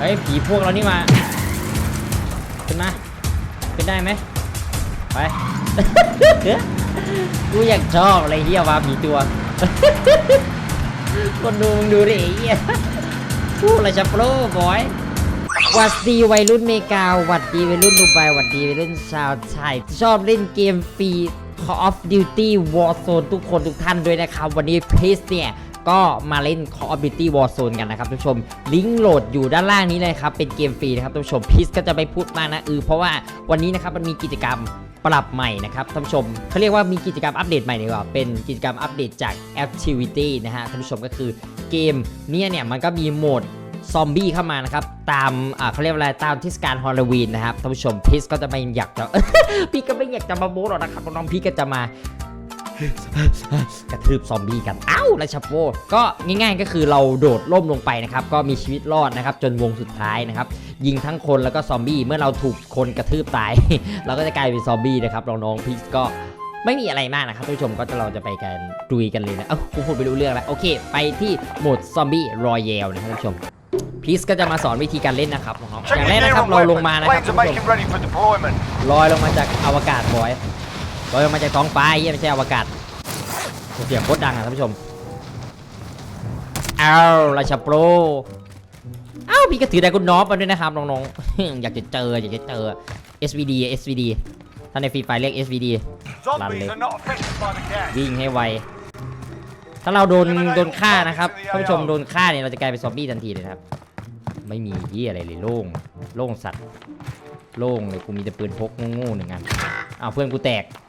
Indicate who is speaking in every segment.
Speaker 1: เฮ้ยผีพวกเรานี่มาขึ้นมาขึ้นได้ไหมไปกูอยากชอบอะไรเฮียว่าผีตัว คนดูมึงดูดิไอ้เฮียพูดอะไรจะโปรบอยหวัดดีวัยรุ่นเมกาหวัดดีวัยรุ่นดูไบหวัดดีวัยรุ่นชาวไทยชอบเล่นเกมฟรี Call of Duty Warzone ทุกคนทุกท่านด้วยนะครับ วันนี้เพสเนี่ย ก็มาเล่น Call of Duty Warzone กันนะครับทุกผู้ชม ลิงก์โหลดอยู่ด้านล่างนี้เลยครับ เป็นเกมฟรีนะครับทุกผู้ชมพีซก็จะไม่พูดมากนะเออเพราะว่าวันนี้นะครับมันมีกิจกรรมปรับใหม่นะครับท่านผู้ชมเขาเรียกว่ามีกิจกรรมอัปเดตใหม่ดีกว่าเป็นกิจกรรมอัปเดตจาก Activity นะฮะท่านผู้ชมก็คือเกมเนี่ยเนี่ยมันก็มีโหมดซอมบี้เข้ามานะครับ ตามอ่าเขาเรียกว่าอะไรตามเทศกาลฮอลโลวีนนะครับท่านผู้ชมพีซก็จะไม่อยากจะพี่ก็ไม่อยากจะมาโม้หรอกนะครับน้องพี่ก็จะมา กระทืบซอมบี้กัน เอ้าราชาโปก็ง่าย ๆ ก็คือเราโดดล่มลงไปนะครับ ก็มีชีวิตรอดนะครับ จนวงสุดท้ายนะครับ ยิงทั้งคนแล้วก็ซอมบี้ เมื่อเราถูกคนกระทืบตาย เราก็จะกลายเป็นซอมบี้นะครับน้องๆพีซก็ไม่มีอะไรมากนะครับท่านผู้ชมก็จะเราจะไปกันดุยกันเลยนะ เอ้ากูพูดไม่รู้เรื่องแล้ว โอเค ไปที่โหมดซอมบี้รอยัลนะครับท่านผู้ชมพีซก็จะมาสอนวิธีการเล่นนะครับน้องๆอ
Speaker 2: Check
Speaker 1: ย่าง
Speaker 2: your
Speaker 1: แรก
Speaker 2: gear
Speaker 1: นะครับ
Speaker 2: and
Speaker 1: เราลงมา
Speaker 2: weapons.
Speaker 1: นะครับ
Speaker 2: Planes
Speaker 1: ท่าน
Speaker 2: are
Speaker 1: ผู้ชม
Speaker 2: making ready for deployment.
Speaker 1: ลอยลงมาจากอวกาศบอยลอยลงมาจากท้องฟ้าเยี่ยไม่ใช่อวกาศ เสียงโคตรดังอะท่านผู้ชมเอาราชาโปรเอ้าพี่ก็ถือไดกุนนอฟมาด้วยนะครับน้องๆ อยากจะเจออยากจะเจอ SVD SVD ถ้าในฟรีไฟเรียก SVD
Speaker 2: Zombies
Speaker 1: Lovely.
Speaker 2: are not affected by the gas.
Speaker 1: วิ่งให้ไว ถ้าเราโดนโดนฆ่านะครับท่านผู้ชมโดนฆ่าเนี่ยเราจะกลายเป็นซอมบี้ทันทีเลยนะครับไม่มีที่อะไรเลยโล่งโล่งสัตว์โล่งเลยกูมีแต่ปืนพกโง่ๆหนึ่งอันอ้าวเพื่อนกูแตก
Speaker 2: You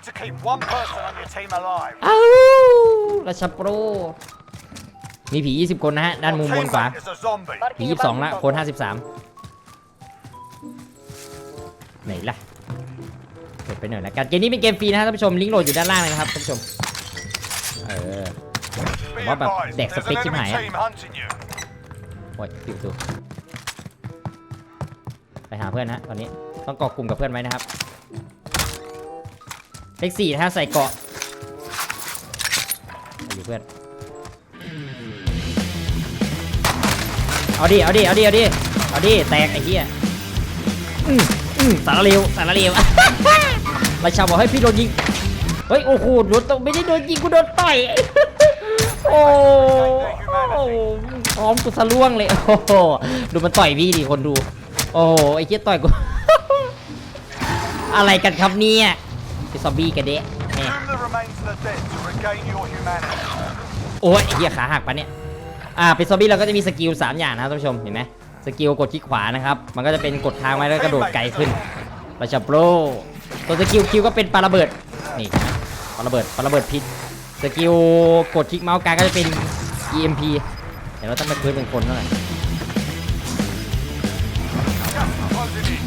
Speaker 2: need to keep one person on your team alive.
Speaker 1: อ้าวราชาโปรมีผี 20 คนนะฮะ ด้านมุม
Speaker 2: Your
Speaker 1: บนขวา
Speaker 2: teammate is a zombie.
Speaker 1: ผี 22 ละคน53 ไหนล่ะเปิดไปหน่อยละกันเกมนี้เป็นเกมฟรีนะฮะท่านผู้ชม ลิงก์โหลดอยู่ด้านล่างเลยนะครับท่านผู้ชม เออ
Speaker 2: Be
Speaker 1: What about
Speaker 2: advised,
Speaker 1: Dex
Speaker 2: there's an
Speaker 1: Effect
Speaker 2: enemy
Speaker 1: hại á?
Speaker 2: team hunting you.
Speaker 1: โอ้ยปิวตัวไปหาเพื่อนฮะตอนนี้ต้องเกาะกลุ่มกับเพื่อนไว้นะครับ เลขสี่นะฮะใส่เกาะเอาอยู่เพื่อน เอาดิ เอาดิ เอาดิ เอาดิ เอาดิ แตกไอ้เหี้ยอืมอืมสารเลวสารเลวราชาบอกให้พี่โดนยิง เฮ้ย โอ้โหโดนตไม่ได้โดนยิงกูโดนต่อย โอ้โหพร้อมกูทะล่วงเลย โอ้โห ดูมันต่อยพี่ดิคนดู โอ้โหไอ้เหี้ยต่อยกู อะไรกันครับเนี่ย ไอ้ซอมบี้กันเดะแหม่
Speaker 2: Consume the remains of the dead to regain your humanity.
Speaker 1: โอ้ยไอ้เหี้ยขาหักปะเนี่ย อ่า เป็นซอมบี้เราก็จะมีสกิล 3 อย่างนะครับท่านผู้ชม เห็นไหมสกิลกดคลิกขวานะครับ มันก็จะเป็นกดค้างไว้แล้วกระโดดไกลขึ้นราชาโปรตัวสกิลคิวก็เป็นปาระเบิด นี่ปาระเบิดปาระเบิดพิษ สกิลกดคลิกเมาส์กลางก็จะเป็น EMP เดี๋ยวเราต้องไปพื้นเป็นคนเท่าไหร่
Speaker 2: Closing in.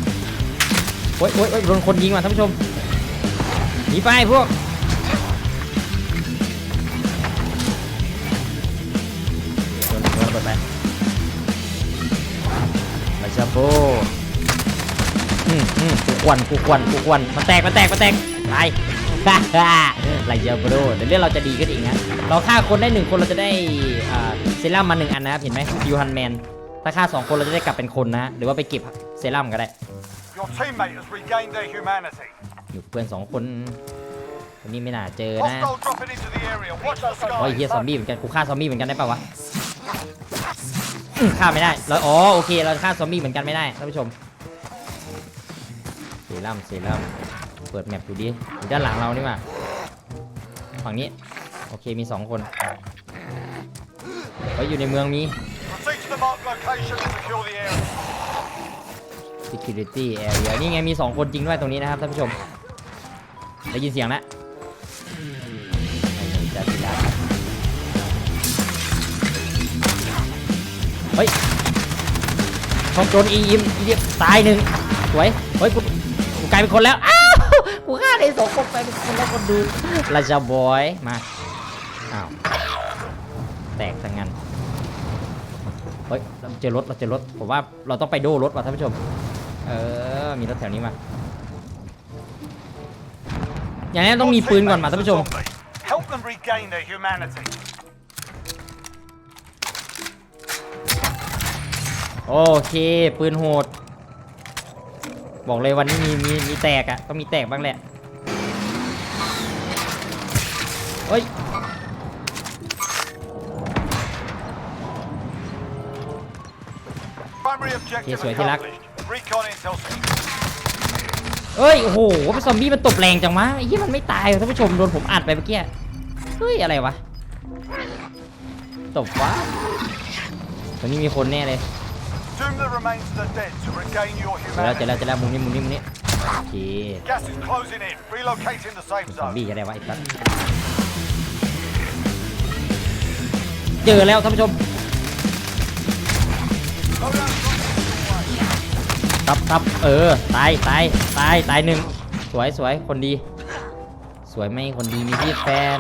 Speaker 1: โอ๊ยโอ๊ยโอ๊ยโดนคนยิงว่ะท่านผู้ชมห นีไปพวก โดนโดนระเบิดไปมาชาโบอืมอืมกูควันกูควันกูควันมาแตกมาแตกมาแตกตายฮ่าฮ่าไลเจอร์โบรเดี๋ยวเรื่องเราจะดีขึ้นอีกนะ เราฆ่าคนได้หนึ่งคนเราจะได้อ่าเซรั่มมาหนึ่งอันนะครับ เห็นไหมยูฮันแมน ถ้าฆ่าสองคนเราจะได้กลับเป็นคนนะ หรือว่าไปเก็บเซรั่มก็ได้
Speaker 2: Your teammate has regained their humanity.
Speaker 1: อยู่เพื่อนสองคนคนนี้ไม่น่าเจอนะ
Speaker 2: Hostile dropping into the area. Watch the
Speaker 1: โอ้ยเฮียซอม
Speaker 2: skies.
Speaker 1: บี้เหมือนกันกูฆ่าซอมบี้เหมือนกันได้ป่าวะอืมฆ่าไม่ได้เราอ๋อโอเคเราฆ่าซอมบี้เหมือนกันไม่ได้ท่านผู้ชมเซรั่มเซรั่มเปิดแมปดูดิอยู่ด้านหลังเรานี่มาฝั่งนี้โอเคมีสองคนเฮ้ยอยู่ในเมืองมี
Speaker 2: Proceed to the marked location and secure the area.
Speaker 1: security area นี่ไงมีสองคนจริงด้วยตรงนี้นะครับท่านผู้ชม ได้ยินเสียงแล้วเฮ้ยชอบโดนอียิมอียิมตายหนึ่งสวย เฮ้ย กูกูกลายเป็นคนแล้ว อ้าว กูฆ่าได้สองคนไปเป็นคนแล้วคนดูราชาบอย มา อ้าว แตกทั้งนั้น เฮ้ย เราเจอรถ เราเจอรถ ผมว่าเราต้องไปโดรถว่ะท่านผู้ชม เออ มีรถแถวนี้มา อย่างนี้ต้องมี
Speaker 2: Your
Speaker 1: ปืนก่อนมา
Speaker 2: teammate
Speaker 1: ท่าน
Speaker 2: is
Speaker 1: ผู้ช
Speaker 2: a
Speaker 1: ม
Speaker 2: zombie. Help them regain their humanity.
Speaker 1: โอเคปืนโหด บอกเลยวันนี้มีมีมีแตกอะต้องมีแตกบ้างแหละเฮ้ย
Speaker 2: Primary objective
Speaker 1: Yes, wait, Hilak.
Speaker 2: accomplished. Recon intel secure.
Speaker 1: เอ้ยโอ้โหเป็นซอมบี้มันตบแรงจังวะไอ้ที่มันไม่ตายท่านผู้ชมโดนผมอัดไปเมื่อกี้เฮ้ยอะไรวะตบวะตรงนี้มีคนแน่เลยเจอแล้วเจอแล้วเจอแล้วมุมนี้มุมนี้มุมนี้โอเคซอมบี้จะได้วะไอ้สัสเจอแล้วท่านผู้ชม ครับครับเออ ตายตายตายตายหนึ่งสวยสวยคนดี สวยไหมคนดีมีพี่แฟน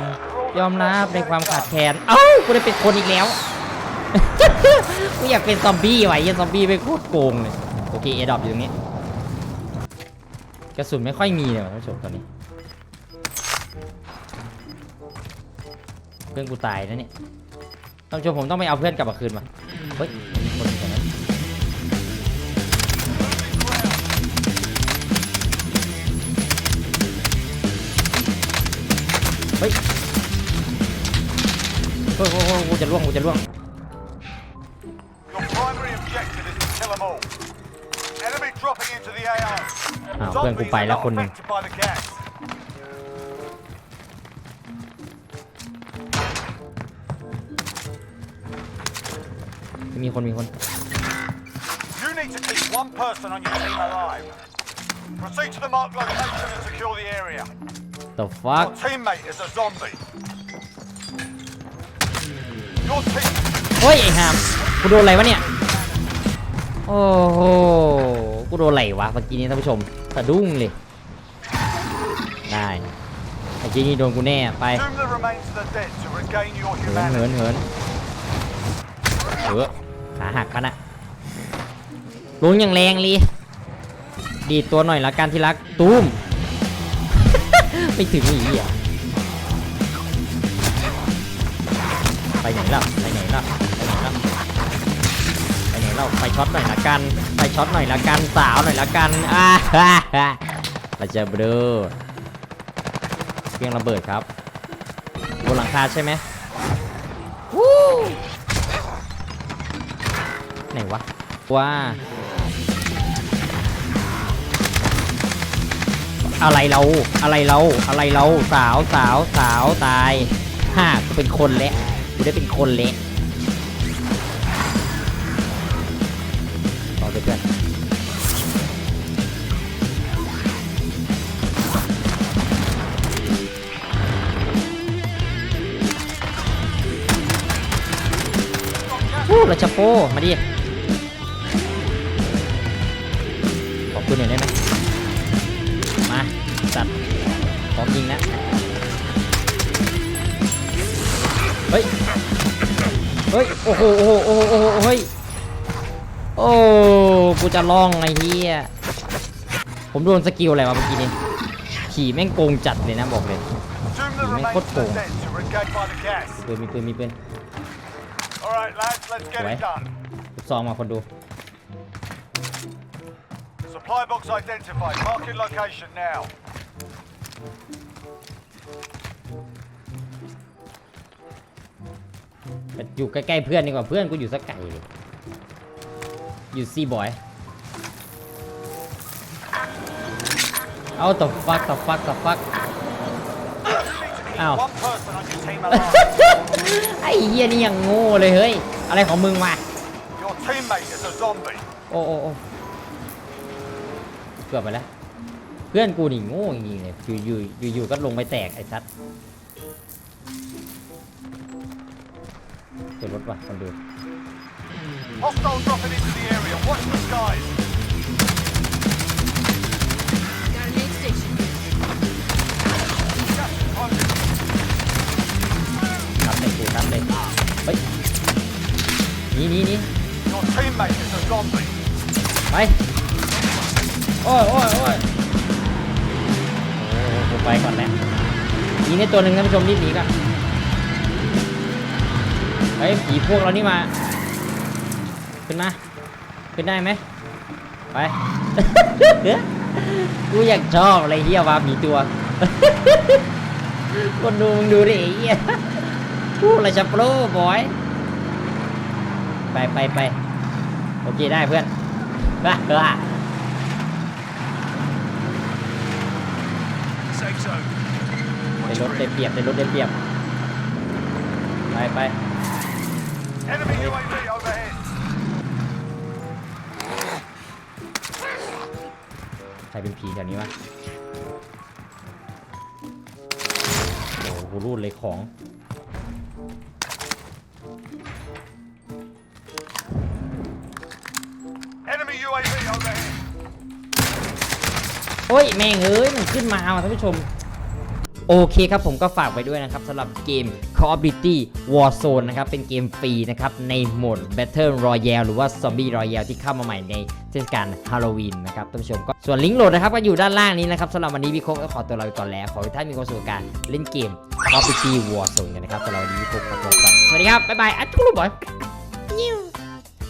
Speaker 1: ยอมรับในความขาดแคลนเอ้ากูได้เป็นคนอีกแล้วกูอยากเป็นซอมบี้ว่ะไอ้เหี้ยซอมบี้ไม่งโคตรโกงเลยโอเคเอดอปอยู่ตรงนี้กระสุนไม่ค่อยมีเลยท่านผู้ชมตอนนี้เพื่อนกูตายนะเนี่ยท่านผู้ชมผมต้องไปเอาเพื่อนกลับมาคืนมาเฮ้ย ฮ้ยโอ้โหโอ้โหกูจะล่วงกูจะล่วง
Speaker 2: Your primary objective is to kill them all. Enemy dropping into the AO.
Speaker 1: อ้าวเพื่อนกู
Speaker 2: Zombies
Speaker 1: ไป
Speaker 2: are
Speaker 1: แล้ว
Speaker 2: not
Speaker 1: คนหนึ่ง
Speaker 2: affected by the gas.
Speaker 1: มีคนมีคน
Speaker 2: You need to keep one person on your team alive. Proceed to the marked location and secure the area.
Speaker 1: The fuck
Speaker 2: Your teammate is a zombie. Your team
Speaker 1: เฮ้ยไอ้หามกูโดนอะไรวะเนี่ย โอ้โห กูโดนอะไรวะเมื่อกี้นี้ท่านผู้ชมสะดุ้งเลย ได้เมื่อกี้นี้โดนกูแน่ ไป
Speaker 2: doom the remains of the dead to regain your
Speaker 1: เหินเหิน
Speaker 2: humanity.
Speaker 1: เหินเออขาหักปะนะลงอย่างแรงเลยดีดตัวหน่อยละกันที่รัก ตูม ไม่ถึงอีกอะไปไหนล่ะไปไหนล่ะไปไหนล่ะไปไหนล่ะไปช็อตหน่อยละกัน ไปช็อตหน่อยละกันสาวหน่อยละกันอ่าฮ่าฮ่าเราจะเบลอเครื่องระเบิดครับบนหลังคาใช่ไหมวู้ไหนวะว่า อะไรเราอะไรเราอะไรเราสาวสาวสาวตายฮ่ากูเป็นคนเละกูได้เป็นคนเละรอด้วยกันวู้ราชโปมาดิขอบคุณหน่อยได้ไหม ยิงนะเฮ้ย เฮ้ย โอ้โห โอ้โห โอ้โห เฮ้ย โอ้ กูจะล่องไอ้เหี้ย ผมโดนสกิลอะไรมาเมื่อกี้นี่ขี่แม่งโกงจัดเลยนะบอกเลย ขี่
Speaker 2: แม่
Speaker 1: ง
Speaker 2: โคตรโก
Speaker 1: งปืนมีปืนมีปืนไว้ซองมาคนดู
Speaker 2: Supply box identified. Marking location now.
Speaker 1: อยู่ใกล้ๆเพื่อนดีกว่าเพื่อนกูอยู่สักไก่เลยอยู่ซีบอย เอาตบฟักตบฟักตบฟัก
Speaker 2: You need to keep
Speaker 1: Ow.
Speaker 2: one person on your team alive.
Speaker 1: ไอ้เหี้ยนี่ยังโง่เลยเฮ้ย อะไรของมึงวะ
Speaker 2: your teammate is a zombie.
Speaker 1: โอ้โอ้โอ้เกือบไปแล้ว เพื่อนกูนี่โง่จริงๆเลยอยู่อยู่อยู่อยู่ก็ลงไปแตกไอ้ซัด เจอรถว่ะคนดู
Speaker 2: Hostile dropping into the area. Watch the skies.
Speaker 3: Got an aid station.
Speaker 2: Gas is closing.
Speaker 1: ทับเลยกูทับเลยเฮ้ยหนี่นี่นี่
Speaker 2: Your teammate is a zombie.
Speaker 1: ไป โอ้ยโอ้ยโอ้ยโอ้กูไปก่อนแล้วหนีในตัวหนึ่งท่านผู้ชมรีบหนีกันเฮ้ยผีพวกเรานี่มา ขึ้นมา ขึ้นได้ไหมไป กูอยากชอบอะไรเฮียวามีตัว คนดูมึงดูดิไอ้เฮียพูดอะไรจะโปรบอย ไปไปไปโอเคได้เพื่อนบ้าบ้า
Speaker 2: Safe zone.
Speaker 1: ในรถได้เปรียบในรถได้เปรียบ ไปไป
Speaker 2: Enemy UAV overhead.
Speaker 1: ใครเป็นผีแถวนี้วะโอ้โหกูรูดเลยของ
Speaker 2: Enemy UAV overhead.
Speaker 1: โอ้ยแม่งเอ้ยมันขึ้นมาว่ะท่านผู้ชม โอเคครับผมก็ฝากไว้ด้วยนะครับสำหรับเกม Call of Duty Warzone นะครับ เป็นเกมฟรีนะครับ ในโหมด Battle Royale หรือว่า Zombie Royale ที่เข้ามาใหม่ในเทศกาลฮาโลวีนนะครับท่านผู้ชมก็ส่วนลิงก์โหลดนะครับ ก็อยู่ด้านล่างนี้นะครับสำหรับวันนี้พี่โคกก็ขอตัวลาไปก่อนแล้ว ขอให้ท่านมีความสุขกับการเล่นเกม Call of Duty Warzone กันนะครับสำหรับวันนี้พี่โคกขอตัวก่อนสวัสดีครับบ๊ายบายอะทุกคนบอย